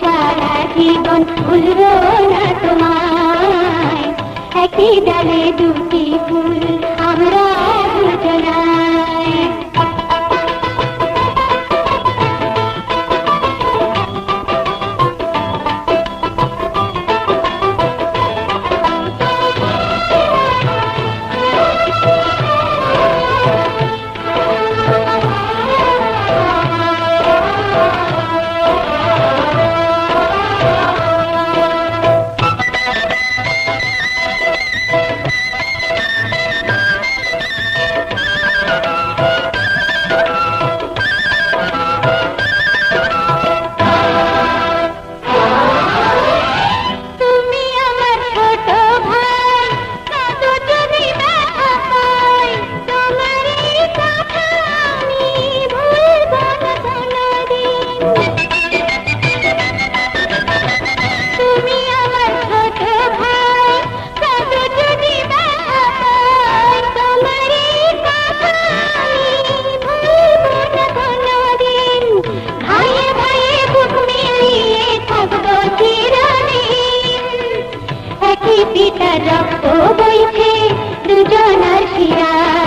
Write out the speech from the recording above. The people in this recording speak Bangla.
সারা জীবন ভুলব না তোমায়। একই ডালে দুটি ফুল আমরা দুজনায় রক্ত বইছে দুজনার শিরা।